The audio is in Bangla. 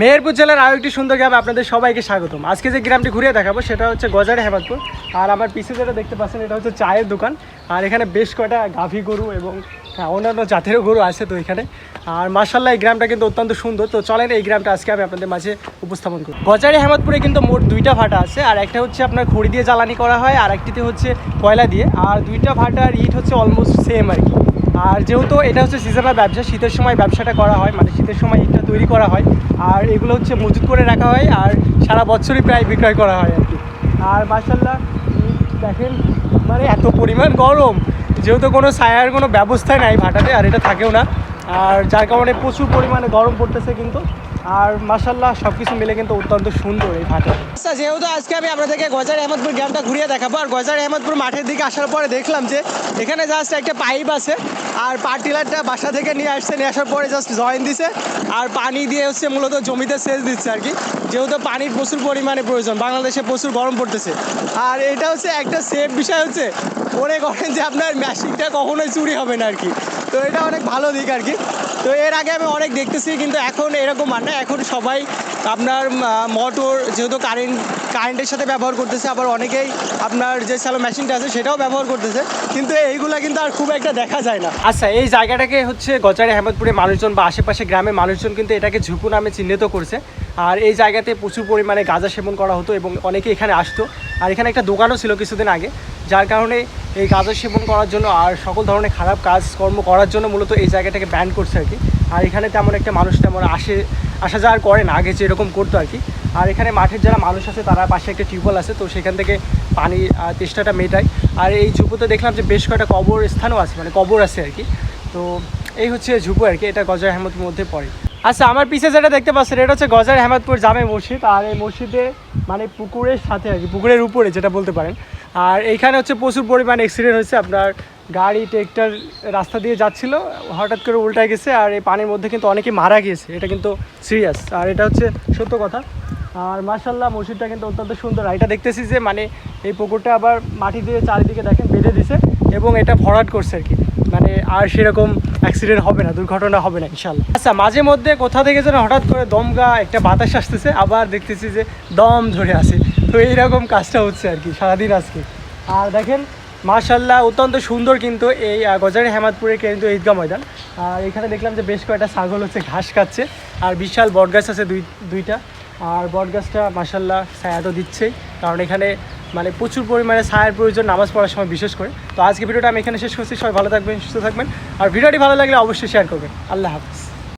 মেহেরপুর জেলার আরও একটি সুন্দর গ্রামে আপনাদের সবাইকে স্বাগতম। আজকে যে গ্রামটি ঘুরিয়ে দেখাবো সেটা হচ্ছে গজারে হেমাদপুর আর আমার পিছে যেটা দেখতে পাচ্ছেন এটা হচ্ছে চায়ের দোকান। আর এখানে বেশ কয়টা গাভী গরু এবং হ্যাঁ, অন্যান্য জাতেরও গরু আছে তো এখানে। আর মার্শাল্লাহ এই গ্রামটা কিন্তু অত্যন্ত সুন্দর। তো চলেন এই গ্রামটা আজকে আমি আপনাদের মাঝে উপস্থাপন করি। গজারি হেমাদপুরে কিন্তু মোট দুইটা ভাটা আছে। আর একটা হচ্ছে আপনার খড়ি দিয়ে জ্বালানি করা হয় আর একটিতে হচ্ছে কয়লা দিয়ে। আর দুইটা ভাটার ইট হচ্ছে অলমোস্ট সেম আর কি। আর যেহেতু এটা হচ্ছে সিজনাল ব্যবসা, শীতের সময় ব্যবসাটা করা হয় মানে শীতের সময় ইটটা তৈরি করা হয়। আর এগুলো হচ্ছে মজুত করে রাখা হয় আর সারা বছরই প্রায় বিক্রয় করা হয় আর কি। আর মার্শাল্লাহ দেখেন মানে এত পরিমাণ গরম। যেহেতু কোনো ছায়ার কোনো ব্যবস্থাই নাই ভাটাতে, আর এটা থাকেও না। আর যার কারণে প্রচুর পরিমাণে গরম পড়তেছে কিন্তু। আর মাসাল্লাহ সব কিছু মিলে কিন্তু অত্যন্ত সুন্দর এই ভাটা। আচ্ছা যেহেতু আজকে আমি আপনাদেরকে গজার আহমদপুর গ্রামটা ঘুরিয়ে দেখাবো, আর গজার আহমদপুর মাঠের দিকে আসার পরে দেখলাম যে এখানে জাস্ট একটা পাইপ আছে, আর পার্টিলারটা বাসা থেকে নিয়ে আসছে, নিয়ে আসার পরে জাস্ট জয়েন দিছে, আর পানি দিয়ে হচ্ছে মূলত জমিতে সেচ দিচ্ছে আর কি। যেহেতু পানির প্রচুর পরিমাণে প্রয়োজন, বাংলাদেশে প্রচুর গরম পড়তেছে। আর এটা হচ্ছে একটা সেফ বিষয় হচ্ছে, মনে করেন যে আপনার মেশিনটা কখনোই চুরি হবে না আর কি। তো এটা অনেক ভালো দিক আর কি। তো এর আগে আমি অনেক দেখতেছি, কিন্তু এখন এরকম আর না। এখন সবাই আপনার মোটর যেহেতু কারেন্ট কারেন্টের সাথে ব্যবহার করতেছে, আবার অনেকেই আপনার যে স্যালো মেশিনটা আছে, সেটাও ব্যবহার করতেছে। কিন্তু এইগুলা কিন্তু আর খুব একটা দেখা যায় না। আচ্ছা এই জায়গাটাকে হচ্ছে গজারে, আহমদপুরে মানুষজন বা আশেপাশে গ্রামের মানুষজন কিন্তু এটাকে ঝুপু নামে চিহ্নিত করছে। আর এই জায়গাতে প্রচুর পরিমাণে গাঁজা সেবন করা হতো এবং অনেকে এখানে আসতো। আর এখানে একটা দোকানও ছিল কিছুদিন আগে, যার কারণে এই গাঁজা সেবন করার জন্য আর সকল ধরনের খারাপ কাজকর্ম করার জন্য মূলত এই জায়গাটাকে ব্যান করছে আর কি। আর এখানে তেমন একটা মানুষ তেমন আসে, আসা যাওয়ার করে না, আগে যেরকম করতো আর কি। আর এখানে মাঠের যারা মানুষ আছে, তারা পাশে একটা টিউবওয়েল আছে, তো সেখান থেকে পানি তেষ্টাটা মেটায়। আর এই ঝুপুতে দেখলাম যে বেশ কয়েকটা কবর স্থানও আছে মানে কবর আছে আর কি। তো এই হচ্ছে ঝুপু আর কি, এটা গজার আহমদের মধ্যে পড়ে। আচ্ছা আমার পিছে যেটা দেখতে পাচ্ছেন, এটা হচ্ছে গজার আহমদপুর জামে মসজিদ। আর এই মসজিদে মানে পুকুরের সাথে আর কি, পুকুরের উপরে যেটা বলতে পারেন আর এইখানে হচ্ছে প্রচুর পরিমাণ অ্যাক্সিডেন্ট হয়েছে। আপনার গাড়ি ট্রেক্টর রাস্তা দিয়ে যাচ্ছিল, হঠাৎ করে উল্টায় গেছে আর এই পানির মধ্যে কিন্তু অনেকে মারা গিয়েছে। এটা কিন্তু সিরিয়াস আর এটা হচ্ছে সত্য কথা। আর মার্শাল্লাহ মসজিদটা কিন্তু অত্যন্ত সুন্দর। আর এটা দেখতেছি যে মানে এই পুকুরটা আবার মাটি দিয়ে চারিদিকে দেখেন, বেঁধে দিছে এবং এটা ভরাট করছে আর কি মানে আর সেরকম অ্যাক্সিডেন্ট হবে না, দুর্ঘটনা হবে না ইনশাল্লাহ আচ্ছা মাঝে মধ্যে কোথা থেকে যেন হঠাৎ করে দমগা একটা বাতাস আসতেছে, আবার দেখতেছি যে দম ধরে আসে তো এইরকম কাজটা হচ্ছে আর কি, সারাদিন আজকে। আর দেখেন মার্শাল্লাহ অত্যন্ত সুন্দর কিন্তু এই গজারি হেমাদপুরের কিন্তু ঈদগাহ ময়দান। আর এখানে দেখলাম যে বেশ কয়েকটা ছাগল হচ্ছে ঘাস খাচ্ছে, আর বিশাল বটগাছ আছে দুই, দুইটা। আর বটগাছটা মার্শাল্লাহ ছায়া তো দিচ্ছেই, কারণ এখানে মানে প্রচুর পরিমাণে ছায়ার প্রয়োজন নামাজ পড়ার সময় বিশেষ করে। তো আজকে ভিডিওটা আমি এখানে শেষ করছি। সবাই ভালো থাকবেন, সুস্থ থাকবেন। আর ভিডিওটি ভালো লাগলে অবশ্যই শেয়ার করবেন। আল্লাহ হাফিজ।